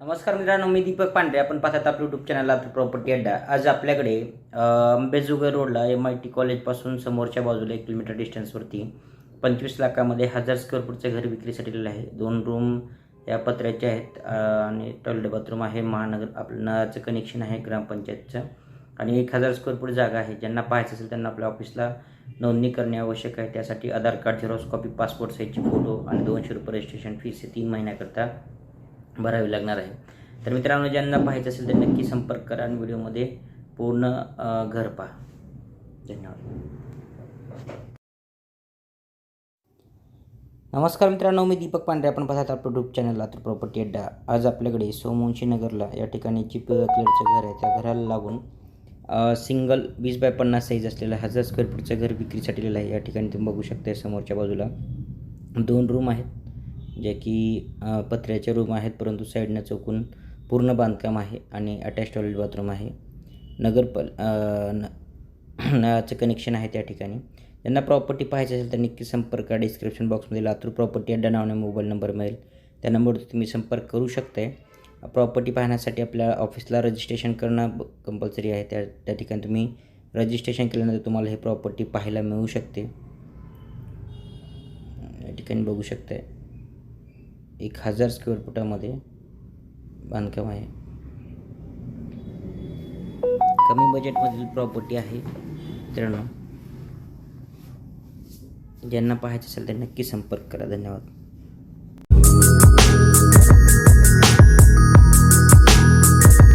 नमस्कार मित्रांनो मी दीपक पांढरे आपण पाहतात आपल्या युट्यूब चॅनल आपली प्रॉपर्टी अड्डा. आज आपल्याकडे अंबेजोगाई रोडला एम आय टी कॉलेजपासून समोरच्या बाजूला एक किलोमीटर डिस्टन्सवरती पंचवीस लाखामध्ये हजार स्क्वेअर फूटचं घर विक्रीसाठी दिलेलं आहे. दोन रूम या पत्र्याचे आहेत आणि टॉयलेट बाथरूम आहे. महानगर आपलं नळाचं कनेक्शन आहे ग्रामपंचायतचं. आणि एक हजार स्क्वेअर फूट जागा आहे. ज्यांना पाहायचं असेल त्यांना आपल्या ऑफिसला नोंदणी करणे आवश्यक आहे. त्यासाठी Aadhaar card xerox copy passport साईजची फोटो आणि दोनशे रुपये रजिस्ट्रेशन फीस आहे तीन महिन्याकरता भरावी लागणार आहे. तर मित्रांनो ज्यांना पाहायचं असेल तर नक्की संपर्क करा आणि व्हिडिओमध्ये पूर्ण घर पहा. धन्यवाद. नमस्कार मित्रांनो मी दीपक पांढरे. आपण पाहतात आपलं यूट्यूब चॅनल तर प्रॉपर्टी अड्डा आज आपल्याकडे सोमवंशी नगरला या ठिकाणी जी पिवळ्या कलरचं घर आहे. त्या घराला लागून सिंगल वीस बाय पन्नास साईज असलेलं हजार स्क्वेअर फूटचं घर विक्रीसाठी आहे. या ठिकाणी तुम्ही बघू शकता समोरच्या बाजूला दोन रूम आहेत. जे की पत्र्याच्या पत्र्याचे रूम आहेत परंतु साईडनं चौकून पूर्ण बांधकाम आहे आणि अटॅच टॉयलेट बाथरूम आहे. नगरपल नळाचं कनेक्शन आहे त्या ठिकाणी. ज्यांना प्रॉपर्टी पाहायची असेल तर नक्की संपर्क डिस्क्रिप्शन बॉक्समध्ये लातूर प्रॉपर्टी अड्डा नावाने मोबाईल नंबर मिळेल. त्या नंबरवर तुम्ही संपर्क करू शकताय. प्रॉपर्टी पाहण्यासाठी आपल्या ऑफिसला रजिस्ट्रेशन करणं कंपल्सरी आहे. त्या त्या ठिकाणी तुम्ही रजिस्ट्रेशन केल्यानंतर तुम्हाला हे प्रॉपर्टी पाहायला मिळू शकते. या ठिकाणी बघू शकताय. एक हजार स्क्वेअर फुटामध्ये बांधकाम आहे. कमी बजेटमधील प्रॉपर्टी आहे मित्रांनो ज्यांना पाहायचं असेल तर नक्की संपर्क करा. धन्यवाद.